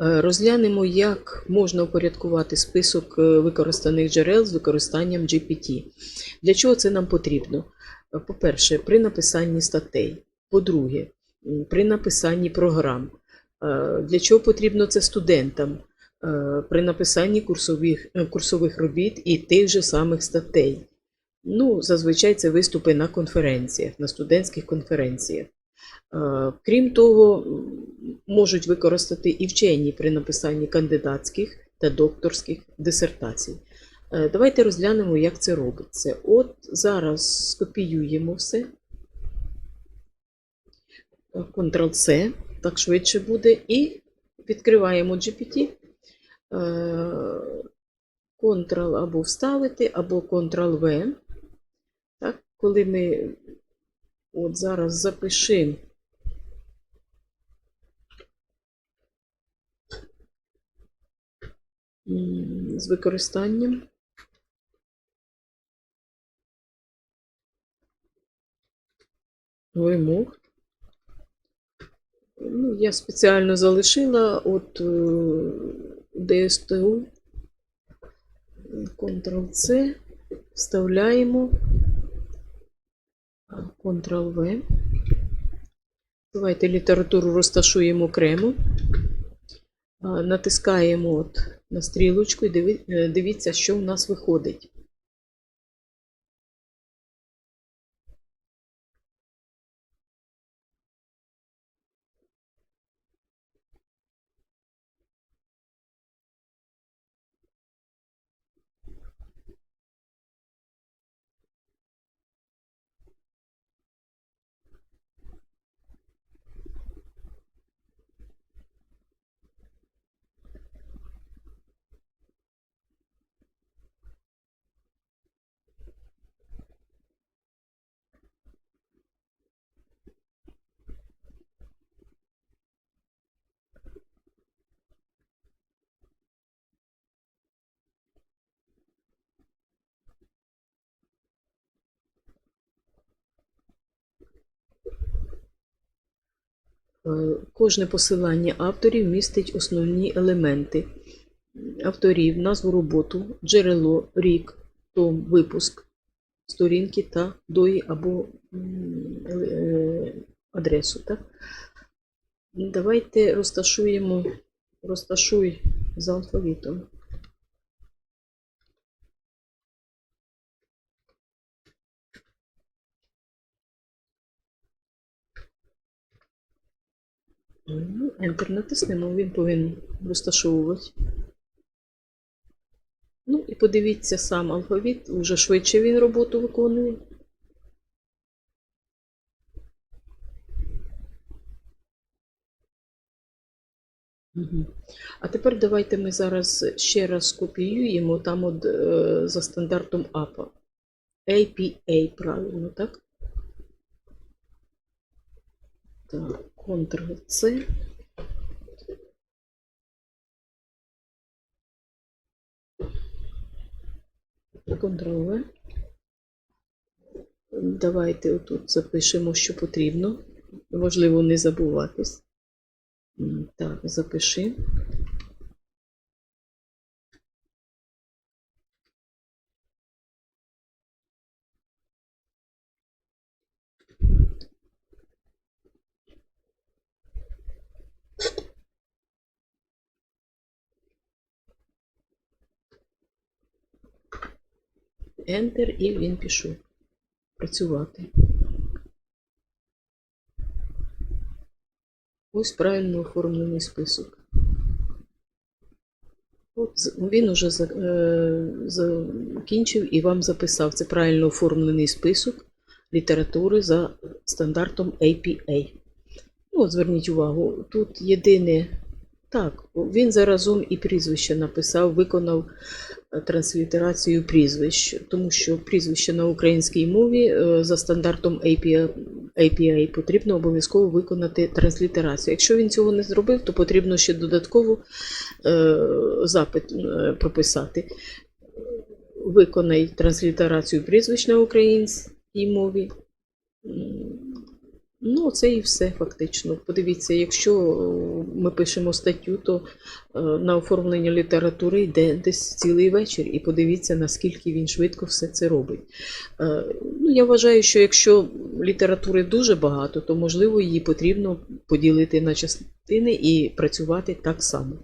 Е, Розглянемо, як можна упорядкувати список е, використаних джерел з використанням GPT. Для чого це нам потрібно? Е, По-перше, при написанні статей. По-друге, при написанні програм. Для чого потрібно це студентам? При написанні курсових, курсових робіт і тих же самих статей. Ну, зазвичай це виступи на конференціях, на студентських конференціях. Е, Крім того, можуть використати і вчені при написанні кандидатських та докторських дисертацій. Е, Давайте розглянемо, як це робиться. От зараз скопіюємо все. Ctrl-C, так швидше буде, і відкриваємо GPT. Е, Ctrl або вставити, або Ctrl-V. Коли ми от зараз запишемо м, з використанням. Вимог. Ну, я спеціально залишила от е, DSTU. Ctrl-C. Вставляємо. Ctrl-V. Давайте літературу розташуємо окремо. Натискаємо от на стрілочку і е, дивіться, що у нас виходить. Кожне посилання авторів містить основні елементи авторів, назву роботу, джерело, рік, том, випуск, сторінки та дої або е, адресу. Так? Давайте розташуємо, розташуй за алфавітом. Ну, Enter натиснемо, він повинен розташовувати. Ну і подивіться сам алфавіт, вже швидше він роботу виконує. Мгм. А тепер давайте ми зараз ще раз скопіюємо там от, е, за стандартом APA. APA, правильно, так? Так, Ctrl-C. Ctrl-V. Давайте отут запишемо, що потрібно. Важливо не забуватись. Так, запиши. Enter і він пішов працювати. Ось правильно оформлений список. От він уже е, закінчив і вам записав. Це правильно оформлений список літератури за стандартом APA. Ну, от зверніть увагу, тут єдине. Так, він заразом і прізвище написав, виконав е, транслітерацію прізвищ, тому що прізвище на українській мові е, за стандартом APA, APA потрібно обов'язково виконати транслітерацію. Якщо він цього не зробив, то потрібно ще додатково е, запит прописати. Виконай транслітерацію прізвищ на українській мові. Ну, це і все фактично. Подивіться, якщо е, ми пишемо статтю, то е, на оформлення літератури йде десь цілий вечір, і подивіться, наскільки він швидко все це робить. Е, Ну, я вважаю, що якщо літератури дуже багато, то можливо її потрібно поділити на частини і працювати так само.